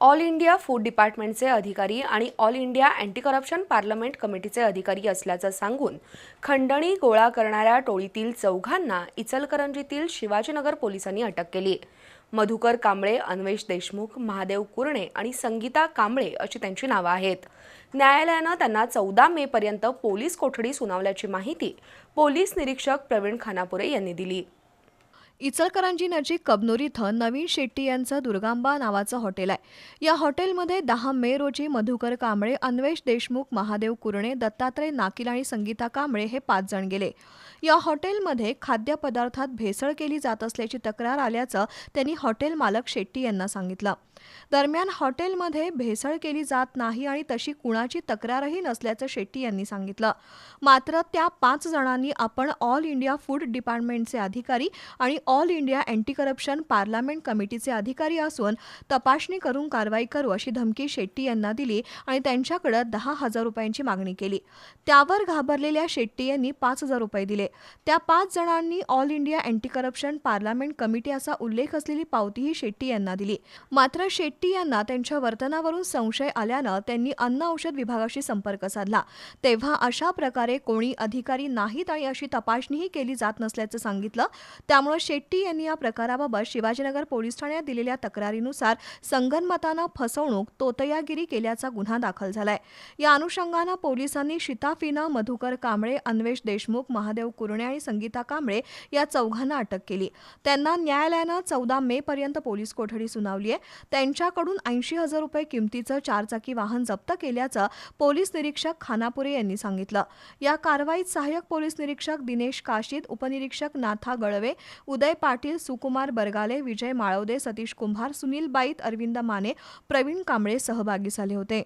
All India food डिपार्टमेंटचे अधिकारी आणि All India Anti Corruption Parliament कमिटीचे अधिकारी असल्याचं सांगून खंडणी गोळा करणाऱ्या टोळीतील चौघांना इचलकरंजीतील शिवाजीनगर पोलिसांनी अटक केली. मधुकर कांबळे अन्वेष देशमुख महादेव कुरणे आणि संगीता कांबळे अशी त्यांची नावं आहेत. न्यायालयानं त्यांना चौदा मे पर्यंत पोलीस कोठडी सुनावल्याची माहिती पोलीस निरीक्षक प्रवीण खानापुरे यांनी दिली. इचलकरंजी नजीक कबनूर इथं नवीन शेट्टी यांचं दुर्गांबा नावाचं हॉटेल आहे. या हॉटेलमध्ये दहा मे रोजी मधुकर कांबळे अन्वेष देशमुख महादेव कुरणे दत्तात्रय नाकिल आणि संगीता कांबळे हे पाच जण गेले. या हॉटेलमध्ये खाद्यपदार्थात भेसळ केली जात असल्याची तक्रार आल्याचं त्यांनी हॉटेल मालक शेट्टी यांना सांगितलं. दरम्यान हॉटेलमध्ये भेसळ केली जात नाही आणि तशी कुणाची तक्रारही नसल्याचं शेट्टी यांनी सांगितलं. मात्र त्या पाच जणांनी आपण ऑल इंडिया फूड डिपार्टमेंटचे अधिकारी आणि All India Anti Corruption Parliament कमिटीचे अधिकारी असून तपासणी करून कारवाई करू अशी धमकी शेट्टी यांना दिली आणि त्यांच्याकडे दहा हजार रुपयांची मागणी केली. त्यावर घाबरलेल्या शेट्टी यांनी पाच हजार रुपये दिले. त्या पाच जणांनी All India Anti Corruption Parliament Committee असा उल्लेख असलेली पावतीही शेट्टी यांना दिली. मात्र शेट्टी यांना त्यांच्या वर्तनावरून संशय आल्यानं त्यांनी अन्न औषध विभागाशी संपर्क साधला. तेव्हा अशा प्रकारे कोणी अधिकारी नाहीत आणि अशी तपासणीही केली जात नसल्याचं सांगितलं. त्यामुळे शेट्टी यांनी या प्रकाराबाबत शिवाजीनगर पोलीस ठाण्यात दिलेल्या तक्रारीनुसार संगनमतानं फसवणूक तोतयागिरी केल्याचा गुन्हा दाखल झालाय. या अनुषंगानं पोलिसांनी शिताफीनं मधुकर कांबळे अन्वेष देशमुख महादेव कुरणे आणि संगीता कांबळे या चौघांना अटक केली. त्यांना न्यायालयानं चौदा मे पर्यंत पोलीस कोठडी सुनावली आहे. त्यांच्याकडून ऐंशी हजार रुपये किमतीचं चारचाकी वाहन जप्त केल्याचं पोलीस निरीक्षक खानापुरे यांनी सांगितलं. या कारवाईत सहाय्यक पोलीस निरीक्षक दिनेश काशीद उपनिरीक्षक नाथा गळवे उदय पाटील सुकुमार बरगाले विजय माळवदे सतीश कुंभार सुनील बाईत अरविंद माने प्रवीण कांबळे सहभागी झाले होते.